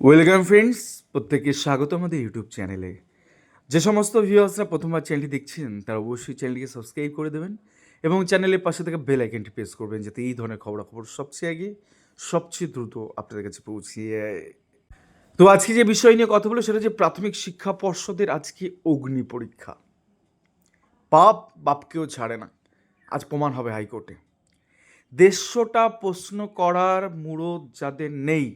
Welcome friends প্রত্যেককে স্বাগত আমাদের ইউটিউব চ্যানেলে যে সমস্ত ভিউয়ার্সরা প্রথমবার চ্যানেলটি দেখছেন, তারা অবশ্যই চ্যানেলটিকে সাবস্ক্রাইব করে দেবেন এবং চ্যানেলের পাশে থেকে বেল আইকনটি প্রেস করবেন যাতে এই ধরনের খবরাখবর সবচেয়ে আগে, সবচেয়ে দ্রুত আপনাদের কাছে পৌঁছিয়ে। তো আজকে যে বিষয় নিয়ে কথা বলো সেটা যে প্রাথমিক শিক্ষা পর্ষদের আজকে অগ্নি পরীক্ষা। পাপ বাপকেও ছাড়ে না। আজ প্রমাণ হবে হাইকোর্টে। দেড়শোটা প্রশ্ন করার মুরদ যাদের নেই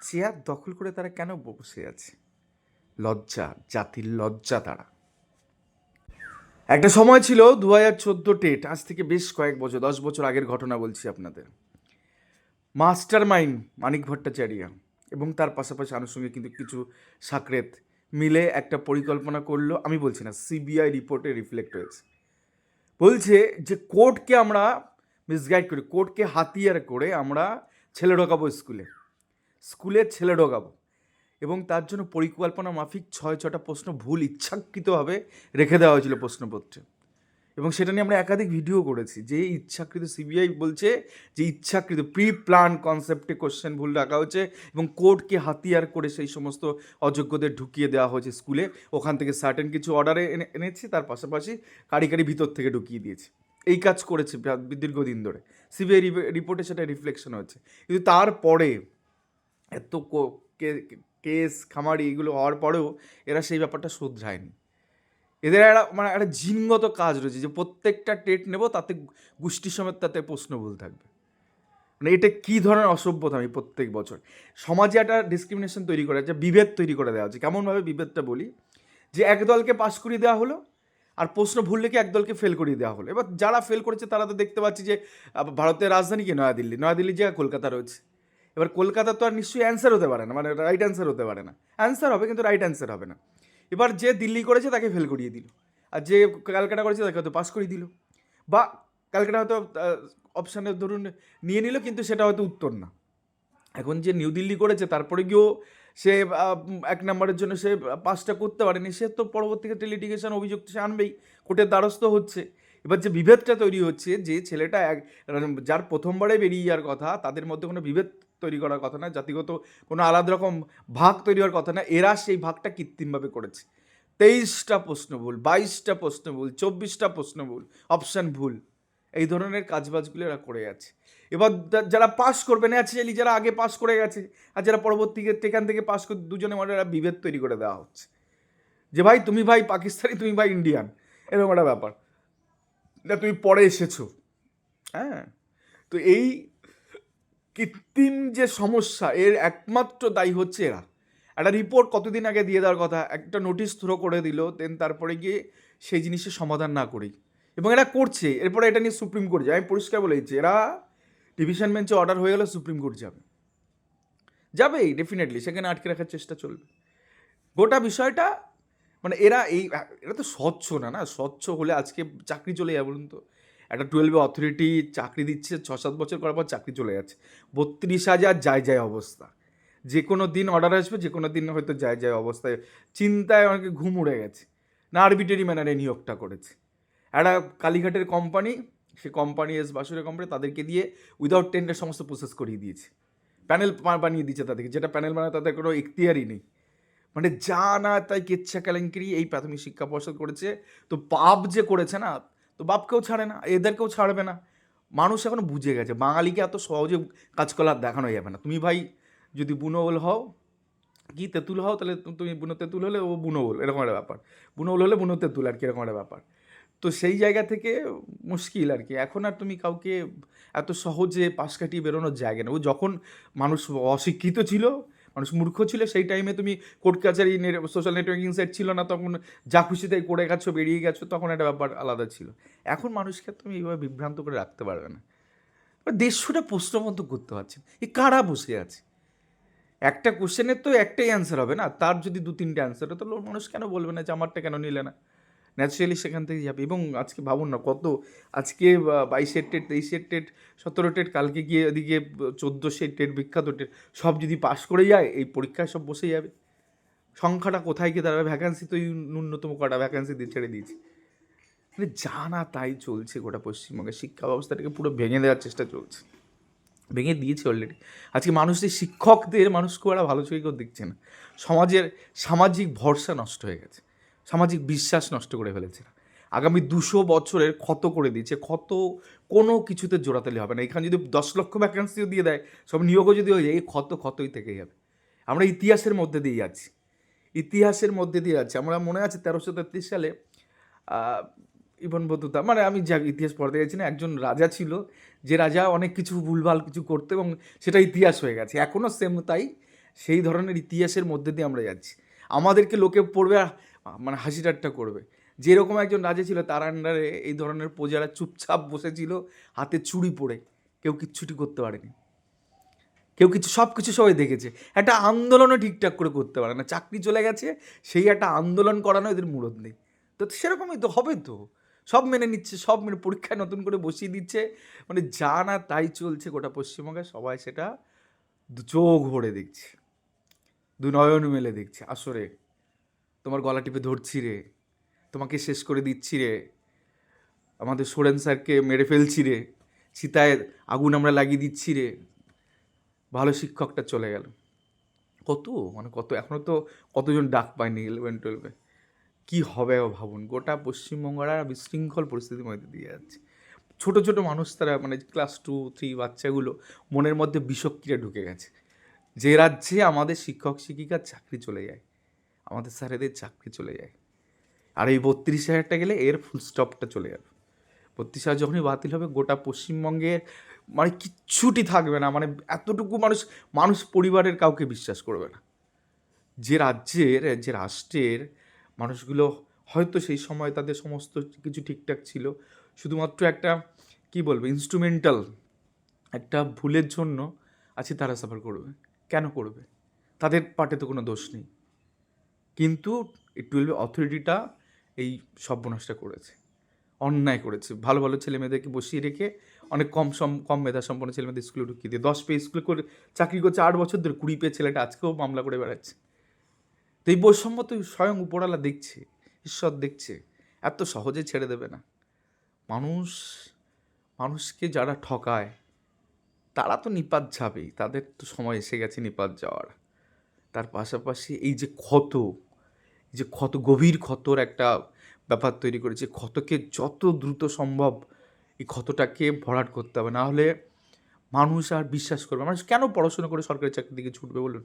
চেয়ার দখল করে তারা কেন বসে আছে? লজ্জা, জাতির লজ্জা তারা। একটা সময় ছিল দু হাজার চোদ্দ টেট, আজ থেকে বেশ কয়েক বছর, দশ বছর আগের ঘটনা বলছি আপনাদের। মাস্টার মাইন্ড মানিক ভট্টাচার্য এবং তার পাশাপাশি আনুষঙ্গিক কিন্তু কিছু সাকরেত মিলে একটা পরিকল্পনা করল, আমি বলছি না, সিবিআই রিপোর্টে রিফ্লেক্ট হয়েছে। বলছে যে কোর্টকে আমরা মিসগাইড করি, কোর্টকে হাতিয়ার করে আমরা ছেলে ঢোকাবো স্কুলে। স্কুলে ছেলে ঢোকাবো। এবং তার জন্য পরিকল্পনা মাফিক ছয় ছটা প্রশ্ন ভুল ইচ্ছাকৃতভাবে রেখে দেওয়া হয়েছিল প্রশ্নপত্রে। এবং সেটা নিয়ে আমরা একাধিক ভিডিও করেছি যে ইচ্ছাকৃত সিবিআই বলছে যে ইচ্ছাকৃত প্রি প্ল্যান কনসেপ্টে কোশ্চেন ভুল রাখা হয়েছে এবং কোর্টকে হাতিয়ার করে সেই সমস্ত অযোগ্যদের ঢুকিয়ে দেওয়া হয়েছে স্কুলে। ওখান থেকে সার্টেন কিছু অর্ডারে এনে, এনেছি, তার পাশাপাশি কারি কারি ভিতর থেকে ঢুকিয়ে দিয়েছি। এই কাজ করেছে দীর্ঘদিন ধরে। সিবিআই রিপোর্টে সেটা রিফ্লেকশন হচ্ছে কিন্তু তারপরে এত কো- কে- কেস, খামারি এগুলো হওয়ার পরেও এরা সেই ব্যাপারটা শোধরায়নি। এদের একটা মানে একটা জিনগত কাজ রয়েছে যে প্রত্যেকটা টেট নেব, তাতে গোষ্ঠী সমেত তাতে প্রশ্ন ভুল থাকবে। মানে এটা কী ধরনের অসভ্যতা আমি প্রত্যেক বছর? সমাজে একটা ডিসক্রিমিনেশন তৈরি করা যে বিভেদ তৈরি করে দেওয়া হচ্ছে কেমনভাবে বিভেদটা বলি? যে এক দলকে পাশ করিয়ে দেওয়া হলো, আর প্রশ্ন ভুল লেগে এক দলকে ফেল করিয়ে দেওয়া হলো। এবার যারা ফেল করেছে তারা তো দেখতে পাচ্ছি যে ভারতের রাজধানী কি? নয়াদিল্লি। নয়াদিল্লি জায়গায় কলকাতা রয়েছে। এবার কলকাতা তো আর নিশ্চয়ই অ্যান্সার হতে পারে না মানে রাইট অ্যান্সার হতে পারে না। অ্যান্সার হবে কিন্তু রাইট অ্যান্সার হবে না। এবার যে দিল্লি করেছে তাকে ফেল করিয়ে দিল, আর যে ক্যালকাটা করেছে তাকে হয়তো পাস করিয়ে দিল। বা ক্যালকাটা হয়তো অপশানে ধরুন নিয়ে নিল, কিন্তু সেটা হয়তো উত্তর না। এখন যে নিউ দিল্লি করেছে, তারপরে গিয়েও সে এক নম্বরের জন্য সে পাসটা করতে পারেনি। সে তো পরবর্তীতে লিটিগেশন অভিযোগ সে আনবেই কোর্টের দ্বারস্থ হচ্ছে। এবার যে বিভেদটা তৈরি হচ্ছে, যে ছেলেটা এক যার প্রথমবারে বেরিয়ে যাওয়ার কথা, তাদের মধ্যে কোনো বিভেদ তৈরি করার কথা না, জাতিগত কোনো আলাদা রকম ভাগ তৈরি হওয়ার কথা না, এরা সেই ভাগটা কৃত্রিমভাবে করেছে। তেইশটা প্রশ্ন ভুল, বাইশটা প্রশ্ন ভুল, চব্বিশটা প্রশ্ন ভুল, অপশান ভুল, এই ধরনের কাজবাজগুলো এরা করে যাচ্ছে এবার যারা পাস করবে ন্যাচারালি যারা আগে পাস করে গেছে, আর যারা পরবর্তী এখান থেকে পাস করে, দুজনে মানে এরা বিভেদ তৈরি করে দেওয়া হচ্ছে। যে ভাই, তুমি ভাই পাকিস্তানি, তুমি ভাই ইন্ডিয়ান, এরকম একটা ব্যাপার। তুমি পরে এসেছ। হ্যাঁ তো এই কৃত্রিম যে সমস্যা, এর একমাত্র দায়ী হচ্ছে এরা। একটা রিপোর্ট কতদিন আগে দিয়ে দেওয়ার কথা, একটা নোটিশ থ্রো করে দিল দেন তারপরে গিয়ে সেই জিনিসের সমাধান না করেই। এবং এরা করছে, এরপরে এটা নিয়ে সুপ্রিম কোর্ট যায় আমি পরিষ্কার বলে দিচ্ছি, এরা ডিভিশন বেঞ্চে অর্ডার হয়ে গেলে সুপ্রিম কোর্ট যাবে। যাবেই ডেফিনেটলি সেখানে আটকে রাখার চেষ্টা চলবে। গোটা বিষয়টা মানে এরা এই, এরা তো স্বচ্ছ না না? স্বচ্ছ হলে আজকে চাকরি চলে যাবে বলুন তো। একটা টুয়েলভে অথরিটি চাকরি দিচ্ছে ছ সাত বছর করার পর চাকরি চলে যাচ্ছে। বত্রিশ হাজার যায় যায় অবস্থা। যে কোনো দিন অর্ডার আসবে যে কোনো দিন হয়তো যায় যায় অবস্থায় চিন্তায় অনেকে ঘুম উড়ে গেছে। না আরবিটারি ম্যানারে নিয়োগটা করেছে। একটা কালীঘাটের কোম্পানি সে কোম্পানি এস বাসুরের কোম্পানি তাদেরকে দিয়ে উইদাউট টেন্ডার সমস্ত প্রসেস করিয়ে দিয়েছে। প্যানেল বানিয়ে দিচ্ছে তাদেরকে। যেটা প্যানেল বানায় তাদের কোনো এখতিয়ারই নেই। মানে যা না তাই কেচ্ছা কেলেঙ্কারি এই প্রাথমিক শিক্ষা পর্ষদ করেছে। তো পাপ যে করেছে না তো বাপকেও ছাড়ে না, এদেরকেও ছাড়বে না। মানুষ এখন বুঝে গেছে, বাঙালিকে এত সহজে কাজকলা দেখানো যাবে না। তুমি ভাই যদি বুনোবল হও, কি তেঁতুল হও, তাহলে তুমি বুনো তেঁতুল হলে ও বুনোবল, এরকম একটা ব্যাপার। বুনোবল হলে বুনো তেঁতুল, আর কি এরকম একটা ব্যাপার। তো সেই জায়গা থেকে মুশকিল আর কি। এখন আর তুমি কাউকে এত সহজে পাশ কাটিয়ে বেরোনোর জায়গা না ও যখন মানুষ অশিক্ষিত ছিল মানুষ মূর্খ ছিল, সেই টাইমে তুমি কোর্ট কাছারি সোশ্যাল নেটওয়ার্কিং সাইট ছিল না, তখন যা খুশি তাই করে গেছো, বেরিয়ে গেছো, তখন একটা ব্যাপার আলাদা ছিল। এখন মানুষকে তুমি এইভাবে বিভ্রান্ত করে রাখতে পারবে না। দেড়শোটা প্রশ্নবন্ধ করতে পারছেন এ কারা বসে আছে? একটা কোশ্চেনের তো একটাই অ্যান্সার হবে না। তার যদি দু তিনটে অ্যান্সার হতো তাহলে মানুষ কেন বলবে না যে, আমারটা কেন নিলে না? ন্যাচারালি সেখান থেকে যাবে। এবং আজকে ভাবুন না, কত আজকে বাইশের টেট তেইশের টেট, সতেরো টেট, কালকে গিয়ে এদিকে চোদ্দ চোদ্দোশের টেট, বিখ্যাত টেট, সব যদি পাশ করে যায়, এই পরীক্ষায় সব বসে যাবে। সংখ্যাটা কোথায় গিয়ে দাঁড়াবে? ভ্যাকান্সি তো ন্যূনতম কটা ভ্যাকান্সি দিয়ে ছেড়ে দিয়েছে। মানে যা না তাই চলছে গোটা পশ্চিমবঙ্গের শিক্ষা ব্যবস্থাটাকে পুরো ভেঙে দেওয়ার চেষ্টা চলছে। ভেঙে দিয়েছে অলরেডি আজকে মানুষদের শিক্ষকদের মানুষকে ওরা ভালো চোখে কেউ দেখছে না। সমাজের সামাজিক ভরসা নষ্ট হয়ে গেছে। সামাজিক বিশ্বাস নষ্ট করে ফেলেছে। আগামী দুশো বছরের ক্ষত করে দিয়েছে। ক্ষত কোনো কিছুতে জোড়াতালি হবে না। এখানে যদি দশ লক্ষ ভ্যাকেন্সিও দিয়ে দেয়, সব নিয়োগও যদি হয়ে যায়, এই ক্ষত ক্ষতই থেকে যাবে। আমরা ইতিহাসের মধ্যে দিয়ে যাচ্ছি। ইতিহাসের মধ্যে দিয়ে যাচ্ছি। আমরা মনে আছে তেরোশো তেত্রিশ সালে ইবন বতুতা মানে আমি যা ইতিহাস পড়তে গেছি না, একজন রাজা ছিল, যে রাজা অনেক কিছু ভুলভাল কিছু করতো এবং সেটা ইতিহাস হয়ে গেছে। এখনও সেম তাই। সেই ধরনের ইতিহাসের মধ্যে দিয়ে আমরা যাচ্ছি। আমাদেরকে লোকে পড়বে মানে হাসি ঠাট্টা করবে। যেরকম একজন রাজা ছিল, তার আন্ডারে এই ধরনের প্রজারা চুপচাপ বসেছিল, হাতে চুড়ি পড়ে কেউ কিচ্ছুটি করতে পারেনি। কেউ কিছু সব কিছু সবাই দেখেছে। একটা আন্দোলনও ঠিকঠাক করে করতে পারে না। চাকরি চলে গেছে, সেই একটা আন্দোলন করানো এদের মুরদ নেই। তো সেরকমই তো, হবে তো। সব মেনে নিচ্ছে, সব মেনে পরীক্ষায় নতুন করে বসিয়ে দিচ্ছে। মানে যা না তাই চলছে গোটা পশ্চিমবঙ্গে, সবাই সেটা চোখ ভরে দেখছে। দু নয়ন মেলে দেখছে আসরে। তোমার গলা টিপে ধরছি রে, তোমাকে শেষ করে দিচ্ছি রে। আমাদের সোরেন স্যারকে মেরে ফেলছি রে, সীতায় আগুন আমরা লাগিয়ে দিচ্ছি রে। ভালো শিক্ষকটা চলে গেল। কত? মানে কত? এখনও তো কতজন ডাক পায়নি ইলেভেন টুয়েলভে কী হবে ও ভাবুন? গোটা পশ্চিমবঙ্গরা বিশৃঙ্খল পরিস্থিতির মধ্যে দিয়ে যাচ্ছে। ছোট ছোট মানুষ তারা মানে ক্লাস টু থ্রি বাচ্চাগুলো মনের মধ্যে বিষক্রিয়া ঢুকে গেছে। যে রাজ্যে আমাদের শিক্ষক, শিক্ষিকার চাকরি চলে যায় আমাদের স্যারেদের চাকরি চলে যায়। আর এই বত্রিশ হাজারটা গেলে এর ফুল স্টপটা চলে যাবে। বত্রিশ হাজার যখনই বাতিল হবে, গোটা পশ্চিমবঙ্গের মানে কিচ্ছুটি থাকবে না। মানে এতটুকু মানুষ মানুষ পরিবারের কাউকে বিশ্বাস করবে না। যে রাজ্যের, যে রাষ্ট্রের মানুষগুলো হয়তো সেই সময় তাদের সমস্ত কিছু ঠিকঠাক ছিল। শুধুমাত্র একটা, কি বলব ইনস্ট্রুমেন্টাল একটা ভুলের জন্য আছে তারা সাফার করবে। কেন করবে? তাদের পাটে তো কোনো দোষ নেই। কিন্তু টুয়েলভ অথরিটিটা এই সর্বনাশটা করেছে, অন্যায় করেছে। ভালো ভালো ছেলে মেয়েদেরকে বসিয়ে রেখে অনেক কম সম, কম মেধা সম্পন্ন ছেলে মেয়েদের স্কুলে ঢুকিয়ে দিয়ে, দশ পেয়ে স্কুলে করে চাকরি করছে আট বছর ধরে, কুড়ি পেয়ে ছেলেটা আজকেও মামলা করে বেড়াচ্ছে। তো এই বৈষম্য তো স্বয়ং উপরালা দেখছে, ঈশ্বর দেখছে, এত সহজে ছেড়ে দেবে না। মানুষ, মানুষকে যারা ঠকায়, তারা তো নিপাত যাবেই তাদের তো সময় এসে গেছে নিপাত যাওয়ার। তার পাশাপাশি এই যে ক্ষত যে ক্ষত, গভীর ক্ষতর একটা ব্যাপার তৈরি করেছে। ক্ষতকে যত দ্রুত সম্ভব এই ক্ষতটাকে ভরাট করতে হবে। না হলে মানুষ আর বিশ্বাস করবে মানুষ কেন পড়াশোনা করে সরকারি চাকরির দিকে ছুটবে বলুন?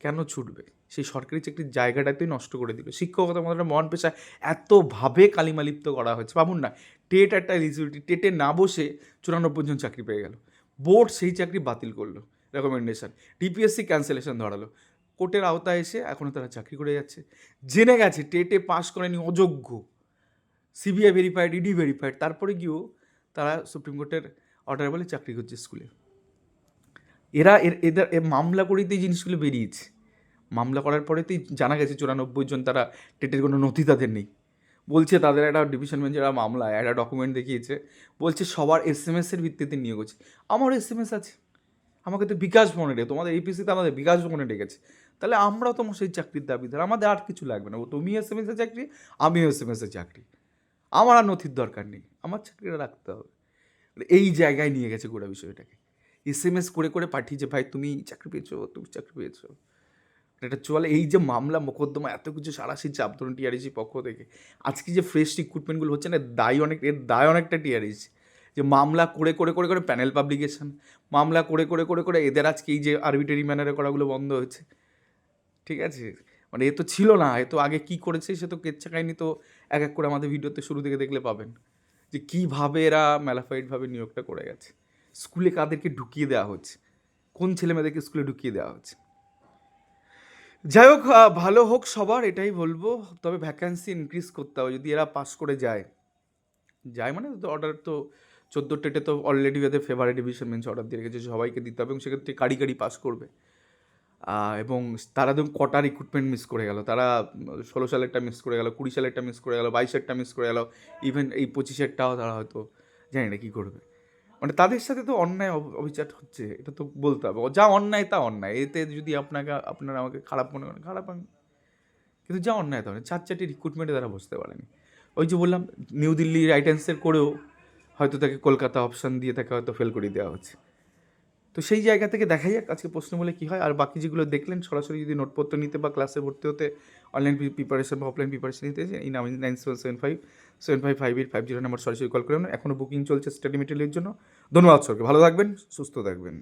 কেন ছুটবে? সেই সরকারি চাকরির জায়গাটাতেই নষ্ট করে দিল। শিক্ষকতা আমাদের মন মহান পেশা। এতভাবে কালিমালিপ্ত করা হয়েছে। ভাবুন না, টেট একটা এলিজিবিলিটি টেটে না বসে চুরানব্বই জন চাকরি পেয়ে গেল। বোর্ড সেই চাকরি বাতিল করল। রেকমেন্ডেশন ডিপিএসসি ক্যান্সেলেশন ধরালো। কোর্টের আওতায় এসে এখনও তারা চাকরি করে যাচ্ছে। জেনে গেছে, টেটে পাশ করেনি, অযোগ্য। সিবিআই ভেরিফাইড ইডি ভেরিফাইড তারপরে গিয়েও তারা সুপ্রিম কোর্টের অর্ডার বলে চাকরি করছে স্কুলে এরা, এর, এদের এ মামলা করেই জিনিসগুলো বেরিয়েছে। মামলা করার পরেতেই জানা গেছে চুরানব্বই জন তারা টেটের কোনো নথি তাদের নেই। বলছে তাদের একটা ডিভিশন বেঞ্চের মামলা একটা ডকুমেন্ট দেখিয়েছে। বলছে সবার এস এম এসের ভিত্তিতে নিয়োগ হচ্ছে আমার এস এম এস আছে। আমাকে তো বিকাশ ভবনে ডেকে তোমাদের এপিসিতে আমাদের বিকাশ ভবনে ডেকেছে তাহলে আমরাও তোমার সেই চাকরির দাবিদার। আমাদের আর কিছু লাগবে না। ও তুমি এস এম এসের চাকরি, আমিও এস এম এসের চাকরি। আমার আর নথির দরকার নেই। আমার চাকরিটা রাখতে হবে। এই জায়গায় নিয়ে গেছে গোটা বিষয়টাকে। এস এম এস করে করে পাঠিয়েছে, ভাই, তুমি চাকরি পেয়েছ, তুমি চাকরি পেয়েছ। এটা চলে, এই যে মামলা মোকদ্দমা, এত কিছু সারাশি চাপ ধরুন টিআরইসি পক্ষ থেকে। আজকে যে ফ্রেশ রিক্রুটমেন্টগুলো হচ্ছে না, দায় অনেক, এর দায় অনেকটা টিআরইসি যে মামলা করে করে করে করে প্যানেল পাবলিকেশন মামলা করে করে করে করে এদের আজকে এই যে আরবিটারি ম্যানারে করাগুলো বন্ধ হয়েছে। ঠিক আছে? মানে এ তো ছিল না, এ তো আগে কী করেছে সে তো কেচ্ছা কাহিনি তো এক এক করে আমাদের ভিডিওতে শুরু থেকে দেখলে পাবেন। যে কীভাবে এরা ম্যালাফাইডভাবে নিয়োগটা করে গেছে। স্কুলে কাদেরকে ঢুকিয়ে দেওয়া হচ্ছে? কোন ছেলে মেয়েদেরকে স্কুলে ঢুকিয়ে দেওয়া হচ্ছে? যাই হোক ভালো হোক সবার, এটাই বলব। তবে ভ্যাকান্সি ইনক্রিজ করতে হবে। যদি এরা পাস করে যায় যায় মানে অর্ডার তো চোদ্দ টেটে তো অলরেডি এদের ফেভারিট ডিভিশন বেঞ্চ অর্ডার দিয়ে রেখেছে। সবাইকে দিতে হবে এবং সেক্ষেত্রে কারি কারি পাস করবে। এবং তারা দেখুন কটা রিক্রুটমেন্ট মিস করে গেল। তারা ষোলো সালেরটা মিস করে গেল, কুড়ি সালেরটা মিস করে গেল বাইশেরটা মিস করে গেল ইভেন এই পঁচিশেরটাও তারা হয়তো জানি না কী করবে। মানে তাদের সাথে তো অন্যায় অব- অবিচার হচ্ছে, এটা তো বলতে হবে। যা অন্যায় তা অন্যায়, এতে যদি আপনাকে, আপনারা আমাকে খারাপ মনে করেন, খারাপ আমি কিন্তু যা অন্যায় তা অন্যায়, চার চারটি রিক্রুটমেন্টে তারা বসতে পারেনি। ওই যে বললাম নিউ দিল্লি রাইট অ্যান্সার করেও হয়তো তাকে কলকাতা অপশান দিয়ে তাকে হয়তো ফেল করিয়ে দেওয়া হচ্ছে। তো সেই জায়গা থেকে দেখা যাক আজকে প্রশ্ন বলে কী হয়। আর বাকি যেগুলো দেখলেন, সরাসরি যদি নোটপত্র নিতে বা ক্লাসে ভর্তি হতে অনলাইন প্রিপারেশন বা অফলাইন প্রিপারেশন নিতে এই নাম nine seven seven five seven five five eight five zero number সরাসরি কল করে এখনও বুকিং চলছে স্টাডি মেটেরিয়ালের জন্য। ধন্যবাদ সরকে ভালো থাকবেন, সুস্থ থাকবেন।